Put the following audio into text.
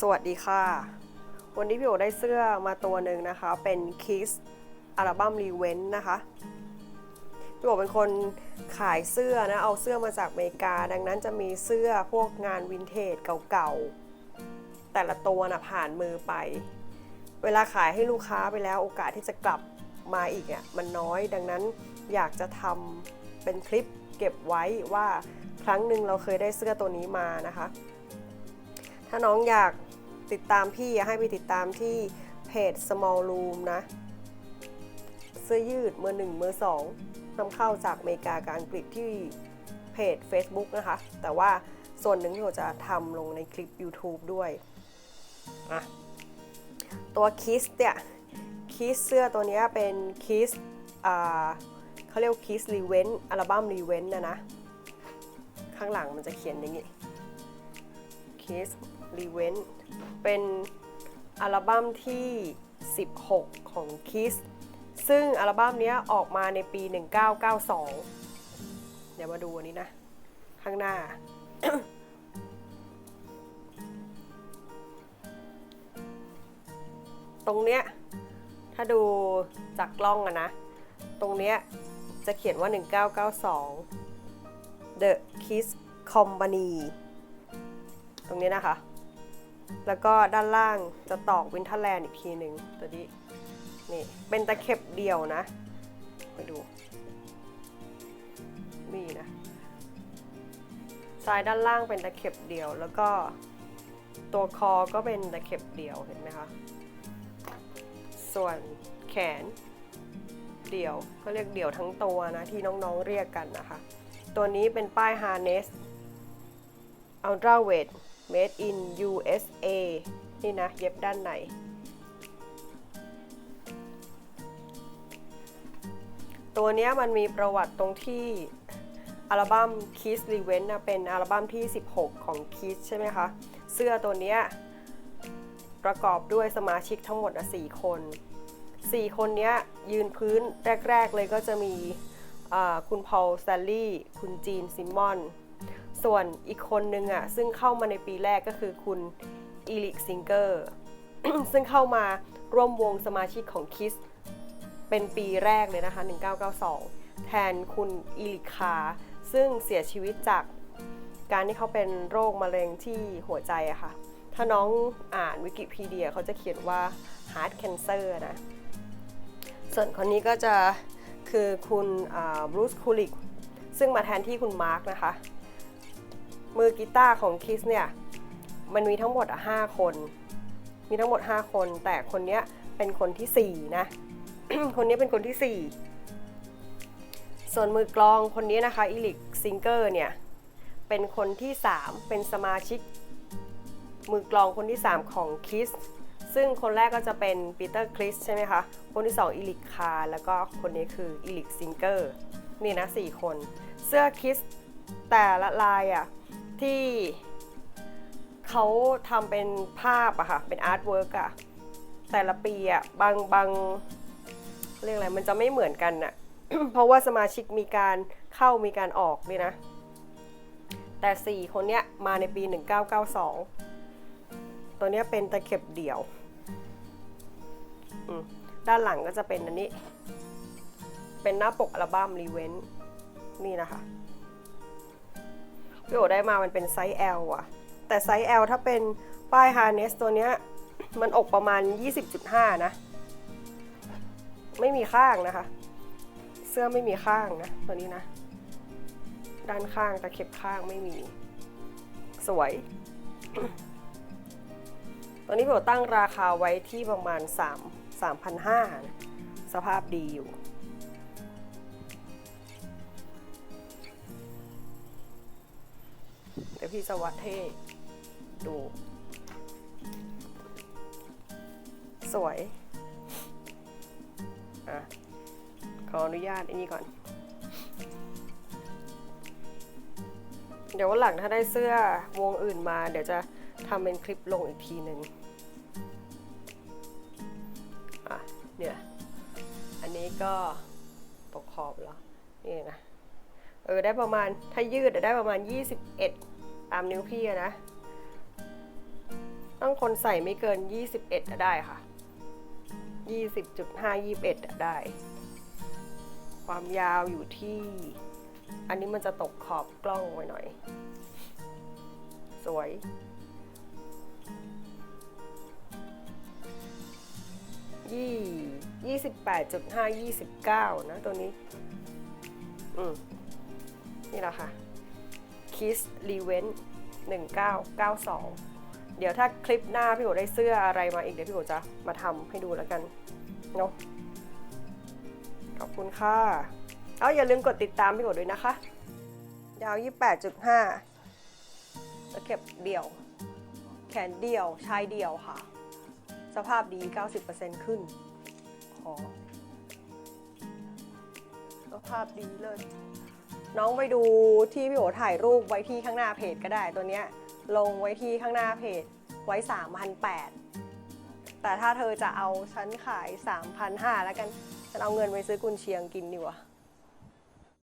สวัสดีค่ะ วันนี้พี่โอได้เสื้อมาตัวหนึ่งนะคะ เป็น Kiss อัลบั้มรีเวนนะคะ พี่โอเป็นคนขายเสื้อนะ เอาเสื้อมาจากอเมริกา ดังนั้นจะมีเสื้อพวกงานวินเทจเก่าๆ แต่ละตัวนะผ่านมือไป เวลาขายให้ลูกค้าไปแล้วโอกาสที่จะกลับมาอีกอะมันน้อย ดังนั้นอยากจะทำเป็นคลิปเก็บไว้ว่าครั้งหนึ่งเราเคยได้เสื้อตัวนี้มานะคะาน้องอยากติดตามพี่ให้ไปติดตามที่เพจ small room นะ เสื้อยืดเมือหนึ่งเมือสองนำเข้าจากอเมริกากับอังกฤษที่เพจ Facebook นะคะ แต่ว่าส่วนหนึ่งที่เราจะทำลงในคลิป YouTube ด้วยอะตัวคิสเนี่ยคิสเสื้อตัวนี้เป็นคิสอ่าเขาเรียกคิสรีเวนอัลบั้มรีเวนนะนะ ข้างหลังมันจะเขียนอย่างนี้ Kiss r e v e n t เป็นอัลบั้มที่ 16 ของ Kiss ซึ่งอัลบั้มนี้ออกมาในปี 1992 เดี๋ยวมาดูอันนี้นะ ข้างหน้า ตรงเนี้ย ถ้าดูจากกล้องอะนะ ตรงเนี้ยจะเขียนว่า 1992 The Kiss Company ตรงนี้นะคะ แล้วก็ด้านล่างจะตอกวินเทอร์แลนด์อีกทีหนึ่งตัวนี้นี่เป็นตะเข็บเดียวนะไปดู นี่นะซ้ายด้านล่างเป็นตะเข็บเดียว แล้วก็ตัวคอก็เป็นตะเข็บเดียวเห็นไหมคะส่วนแขนเดี่ยวก็เรียกเดี่ยวทั้งตัวนะ ที่น้องๆเรียกกันนะคะ ตัวนี้เป็นป้าย harness ultra weight made in USA นี่นะ เย็บด้านในตัวนี้มันมีประวัติตรงที่อัลบั้ม Kiss Revenge นะเป็นอัลบั้มที่ 16 ของ Kiss ใช่ไหมคะ เสื้อตัวนี้ประกอบด้วยสมาชิกทั้งหมดอะ4คน 4 คนนี้ยืนพื้นแรก ๆ เลยก็จะมีคุณพอลสแตลลี่ คุณจีนซิมมอน ส่วนอีกคนนึงอะซึ่งเข้ามาในปีแรกก็คือคุณอีลิกซิงเกอร์ซึ่งเข้ามาร่วมวงสมาชิกของคิสเป็นปีแรกเลยนะคะ 1992 แทนคุณอีลิคา ซึ่งเสียชีวิตจากการที่เขาเป็นโรคมะเร็งที่หัวใจอะค่ะ ถ้าน้องอ่านวิกิพีเดียเขาจะเขียนว่า heart cancer นะ ส่วนคนนี้ก็จะคือคุณบรูซคูลิกซึ่งมาแทนที่คุณมาร์กนะคะ มือกีตาร์ของคิสเนี่ยมันมีทั้งหมดอะ5คน มีทั้งหมด 5 คน แต่คนเนี้ยเป็นคนที่ 4 นะ คนนี้เป็นคนที่ 4 ส่วนมือกลองคนนี้นะคะอีลิกซิงเกอร์เนี่ย เป็นคนที่ 3 เป็นสมาชิก มือกลองคนที่ 3 ของคิสซึ่งคนแรกก็จะเป็นปีเตอร์คริสใช่ไหมคะ คนที่ 2อีลิกคาร์แล้วก็คนนี้คืออีลิกซิงเกอร์นี่นะ 4 คน เสื้อคิสแต่ละลายอะ ที่เขาทำเป็นภาพอะค่ะ เป็นอาร์ตเวิร์กอะแต่ละปีอะบางบางเรียกอะไร มันจะไม่เหมือนกันอะเพราะว่าสมาชิกมีการเข้ามีการออกนี่นะ แต่ 4 คนเนี้ยมาในปี 1992 ตัวเนี้ยเป็นตะเข็บเดี่ยว ด้านหลังก็จะเป็นอันนี้ เป็นหน้าปกอัลบั้มรีเวนนี่นะคะ พี่โอได้มามันเป็นไซส์ L อะแต่ไซส์ L ถ้าเป็นป้าย harness ตัวเนี้ยมันอกประมาณ 20.5 นะ ไม่มีข้างนะคะ เสื้อไม่มีข้างนะ ตัวนี้นะ ด้านข้างตะเข็บข้างไม่มี สวย ตัวนี้พี่โอตั้งราคาไว้ที่ประมาณ 3 3,500นะสภาพดีอยู่ ดี๋ยวพี่จะวัดให้ดู สวยอะขออนุญาตอันนี้ก่อน เดี๋ยววันหลังถ้าได้เสื้อวงอื่นมา เดี๋ยวจะทำเป็นคลิปลงอีกทีหนึ่งอะเนี่ย อันนี้ก็ตกขอบแล้วนี่นะ เออ ได้ประมาณถ้ายืดได้ประมาณ 21ตามนิ้วพี่นะ ต้องคนใส่ไม่เกิน 21อะได้ค่ะ 20.5 21อะได้ ความยาวอยู่ที่ อันนี้มันจะตกขอบกล้องไว้หน่อย สวยยี่ยี่สิบแปดจุดห้ายี่สิบเก้านะตัวนี้ อืม นี่แหละค่ะ Kiss r e v e n หนึ่งเก้าเก้าสองเดี๋ยวถ้าคลิปหน้าพี่โอได้เสื้ออะไรมาอีกเดี๋ยวพี่โอจะมาทำให้ดูแล้วกันเนาะขอบคุณค่ะ เอาอย่าลืมกดติดตามพี่โอด้วยนะคะ ยาว 28.5ตะเข็บเดี่ยว แขนเดี่ยวชายเดี่ยวค่ะ สภาพดี 90%ขึ้นคอสภาพดีเลย น้องไปดูที่พี่โอถ่ายรูปไว้ที่ข้างหน้าเพจก็ได้ตัวเนี้ยลงไว้ที่ข้างหน้าเพจไว้3,800แต่ถ้าเธอจะเอาฉันขาย3,500แล้วกันฉันเอาเงินไปซื้อกุนเชียงกินดีกว่า